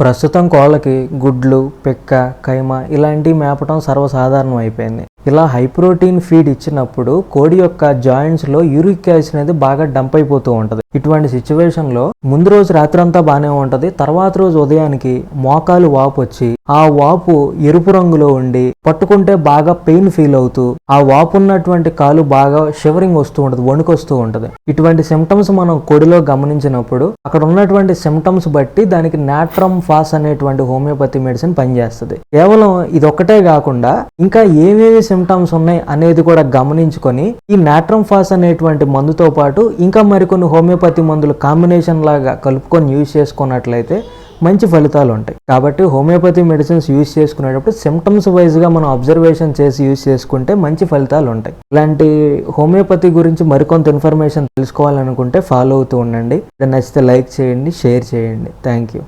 ప్రస్తుతం కోళ్ళకి గుడ్లు పిక్క కైమ ఇలాంటివి మేపటం సర్వసాధారణం అయిపోయింది ఇలా హై ప్రోటీన్ ఫీడ్ ఇచ్చినప్పుడు కోడి యొక్క జాయింట్స్లో యూరిక్ యాసిడ్ అనేది బాగా డంప్ అయిపోతూ ఉంటది. ఇటువంటి సిచ్యువేషన్లో ముందు రోజు రాత్రి అంతా బాగానే ఉంటది తర్వాత రోజు ఉదయానికి మోకాలు వాపు వచ్చి ఆ వాపు ఎరుపు రంగులో ఉండి పట్టుకుంటే బాగా పెయిన్ ఫీల్ అవుతూ ఆ వాపు ఉన్నటువంటి కాలు బాగా షివరింగ్ వస్తూ ఉంటది వణుకొస్తూ ఉంటది. ఇటువంటి సిమ్టమ్స్ మనం కొడిలో గమనించినప్పుడు అక్కడ ఉన్నటువంటి సిమ్టమ్స్ బట్టి దానికి నాట్రమ్ ఫాస్ అనేటువంటి హోమియోపతి మెడిసిన్ పనిచేస్తుంది. కేవలం ఇది ఒక్కటే కాకుండా ఇంకా ఏమేమి సిమ్టమ్స్ ఉన్నాయి అనేది కూడా గమనించుకొని ఈ నాట్రమ్ ఫాస్ అనేటువంటి మందుతో పాటు ఇంకా మరికొన్ని హోమియోపతి మందులు కాంబినేషన్ లాగా కలుపుకొని యూజ్ చేసుకున్నట్లయితే మంచి ఫలితాలు ఉంటాయి. కాబట్టి హోమియోపతి మెడిసిన్స్ యూజ్ చేసుకునేటప్పుడు సిమ్టమ్స్ వైజ్గా మనం అబ్జర్వేషన్ చేసి యూజ్ చేసుకుంటే మంచి ఫలితాలు ఉంటాయి. ఇలాంటి హోమియోపతి గురించి మరికొంత ఇన్ఫర్మేషన్ తెలుసుకోవాలనుకుంటే ఫాలో అవుతూ ఉండండి. నచ్చితే లైక్ చేయండి షేర్ చేయండి. Thank you